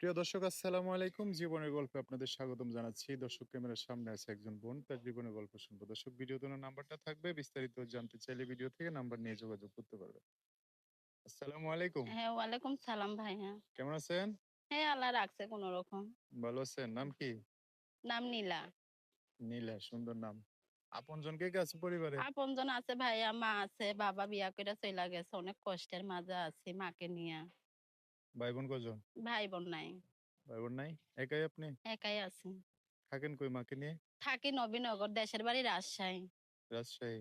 প্রিয় দর্শক আসসালামু আলাইকুম। জীবনের গল্পে আপনাদের স্বাগতম জানাচ্ছি। দর্শক ক্যামেরার সামনে আছে একজন বোন তার জীবনের গল্প শুনব। দর্শক ভিডিও তোলার নাম্বারটা থাকবে। বিস্তারিত জানতে চাইলে ভিডিও থেকে নাম্বার নিয়ে যোগাযোগ করতে পারবে আসসালামু আলাইকুম। হ্যাঁ ওয়ালাইকুম সালাম ভাইয়া। কেমন আছেন? হ্যাঁ আল্লাহ রাখছে কোন রকম ভালো আছেন? নাম কি? নাম নীলা। নীলা সুন্দর নাম। আপনজন কে কে আছে পরিবারে? আপনজন আছে ভাইয়া মা আছে বাবা বিয়া করে চলে গেছে। অনেক কষ্টের মাঝে আছি মাকে নিয়ে। ভাই বোন কজন ভাই বোন নাই। ভাই বোন নাই? একাই আপনি? একাই আছি। থাকেন কই মাকে নিয়ে? থাকি নবীনগর দেশের বাড়ি রাজশাহী। রাজশাহী।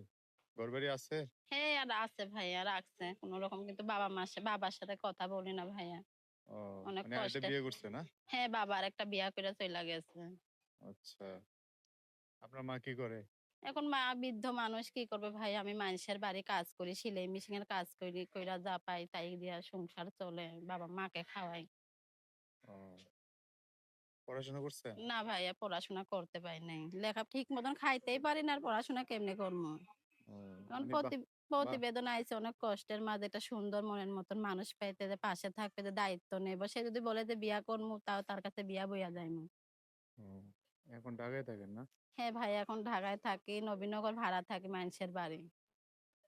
ঘর বাড়ি আছে? হ্যাঁ আর আছে ভাইয়া রাখছে। কোন রকম কিন্তু বাবা মাসে বাবার সাথে কথা বলি না ভাইয়া। ও অনেক মানে কষ্টে। বিয়ে করছে না? হ্যাঁ বাবার একটা বিয়া করে চলে গেছে। আচ্ছা। আপনার মা কি করে? এখন মা বৃদ্ধ মানুষ কি করবে ভাই? আমি মানুষের বাড়ি কাজ করি সেলাই মেশিন এর কাজ করি কইরা যা পাই তাই দিয়া সংসার চলে বাবা মাকে খাওয়াই। পড়াশোনা করছেন না ভাইয়া পড়াশোনা করতে পারি নাই। লেখা ঠিক মতন খাইতেই পারি না আর পড়াশোনা কেমনে করব? প্রতি প্রতিবেদন আইছে অনেক কষ্টের মাঝে একটা সুন্দর মনের মতন মানুষ পাইতে যে পাশে থাকবে যে দায়িত্ব নেব। সে যদি বলে যে বিয়া করব তাও তার কাছে বিয়া বইয়া যাইমু। এখন ঢাকায় থাকেন না? হ্যাঁ ভাই এখন ঢাকায় থাকি নবীনগর ভাড়া থাকি মানুষের বাড়ি।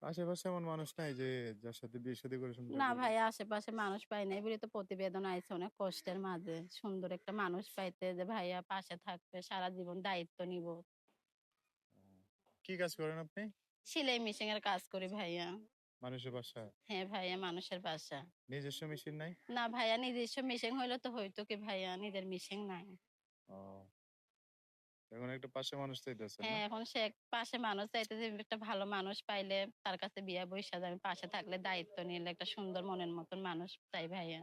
আশেপাশে এমন মানুষ নাই যে যার সাথে বিয়ে শাদী করে না ভাই আশেপাশে মানুষ পাই নাই। বলে তো প্রতিবেদন আইছে অনেক কষ্টের মাঝে। সুন্দর একটা মানুষ পাইতে যে ভাইয়া পাশে থাকবে সারা জীবন দায়িত্ব নিব। কি কাজ করেন আপনি? সেলাই মেশিন এর কাজ করি ভাইয়া। মানুষের বাসা হ্যাঁ ভাইয়া মানুষের বাসা নিজস্ব মেশিন নাই? না ভাইয়া নিজস্ব মিশিং হইলে তো হইতো কি ভাইয়া? নিজের মিশিং নাই। ও। এখন একটা পাশে মানুষ চাইতেছে হ্যাঁ এখন সে এক- পাশে মানুষ চাইতে যে একটা ভালো মানুষ পাইলে তার কাছে বিয়া বৈশা যাবে পাশে থাকলে দায়িত্ব নিলে একটা সুন্দর মনের মতন মানুষ চাই ভাইয়া।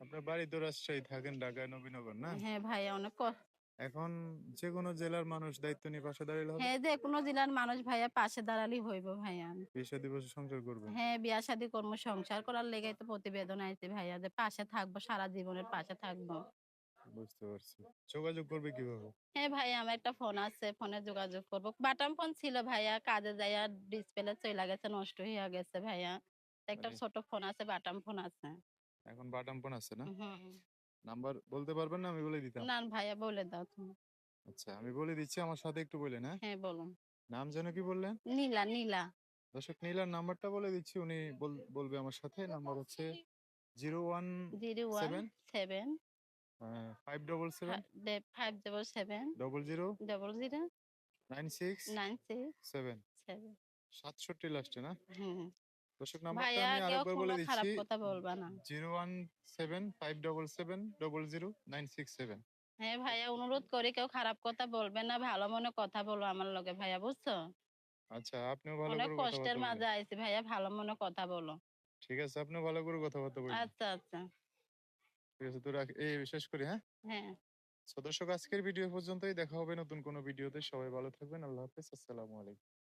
আপনার বাড়ি তো রাজশাহী থাকেন ঢাকায় নবীনগর না? হ্যাঁ ভাইয়া অনেক ক- এখন যে কোনো জেলার মানুষ দায়িত্ব নিয়ে পাশে দাঁড়ালে হবে? হ্যাঁ যে কোনো জেলার মানুষ ভাইয়া পাশে দাঁড়ালেই হইব ভাইয়া। বিয়ে শাদী বসে সংসার করবে হ্যাঁ বিয়া শাদী কর্ম সংসার করার লেগে তো প্রতিবেদন আইছে ভাইয়া যে পাশে থাকব সারা জীবনের পাশে থাকব। বুঝতে পারছি। যোগাযোগ করবে কীভাবে? হ্যাঁ ভাইয়া আমার একটা ফোন আছে ফোনে যোগাযোগ করব। বাটাম ফোন ছিল ভাইয়া কাজে যাইয়া ডিসপ্লে চলে গেছে নষ্ট হয়ে গেছে ভাইয়া। একটা ছোট ফোন আছে বাটাম ফোন আছে। এখন বাটাম ফোন আছে না? নাম্বার বলতে পারবেন না? আমি বলে দিতাম। না ভাইয়া বলে দাও তুমি। আচ্ছা আমি বলে দিচ্ছি আমার সাথে একটু বললেন হ্যাঁ? হ্যাঁ বলুন। নাম যেন কি বললেন? নীলা নীলা। দর্শক নীলার নাম্বারটা বলে দিচ্ছি উনি বল- বলবে আমার সাথে। নাম্বার হচ্ছে zero one zero one seven five double seven five double seven double zero double zero nine six nine six seven seven সাতষট্টি লাস্টে না? দর্শক নাম্বারটা আমি আরেকবার বলে দিচ্ছি। কথা বলবা না। Zero one seven five double seven double zero nine six seven হ্যাঁ ভাইয়া অনুরোধ করে কেউ খারাপ কথা বলবে না ভালো মনে কথা বলো আমার লগে ভাইয়া বুঝছ? আচ্ছা আপনিও ভালো করে কষ্টের মাঝে আইছি ভাইয়া ভালো মনে কথা বলো। ঠিক আছে আপনিও ভালো করে কথাবার্তা বলবেন আচ্ছা আচ্ছা। ঠিক আছে তো এই শেষ করি হ্যাঁ? হ্যাঁ। তো দর্শক আজকের ভিডিও পর্যন্তই। দেখা হবে নতুন কোনো ভিডিওতে। সবাই ভালো থাকবেন। আল্লাহ হাফেজ। আসসালামু আলাইকুম।